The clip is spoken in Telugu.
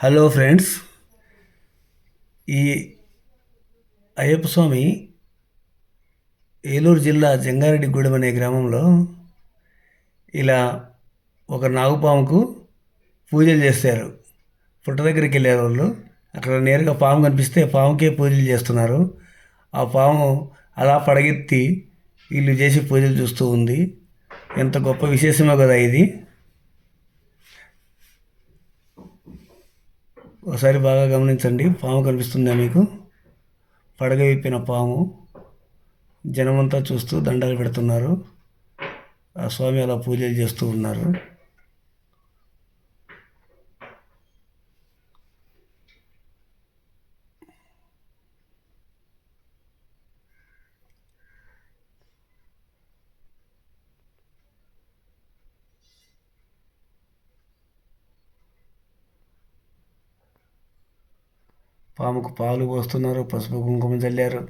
Hello friends. ఈ అయ్యప్ప స్వామి ఏలూరు జిల్లా జంగారెడ్డిగూడెం అనే గ్రామంలో ఇలా ఒక నాగుపాముకు పూజలు చేస్తారు. పుట్ట దగ్గరికి వెళ్ళారు వాళ్ళు అక్కడ నేరుగా పాము కనిపిస్తే పాముకే పూజలు చేస్తున్నారు. ఆ పాము అలా పడగెత్తి వీళ్ళు చేసి పూజలు చూస్తూ ఉంది. ఎంత గొప్ప విశేషమో కదా ఇది. ఒకసారి బాగా గమనించండి. పాము కనిపిస్తుందా మీకు? పడగ విప్పిన పాము జనమంతా చూస్తూ దండాలు పెడుతున్నారు. ఆ స్వామి అలా పూజలు చేస్తూ ఉన్నారు. పాముకు పాలు పోస్తున్నారు పసుపు కుంకుమ చల్లారు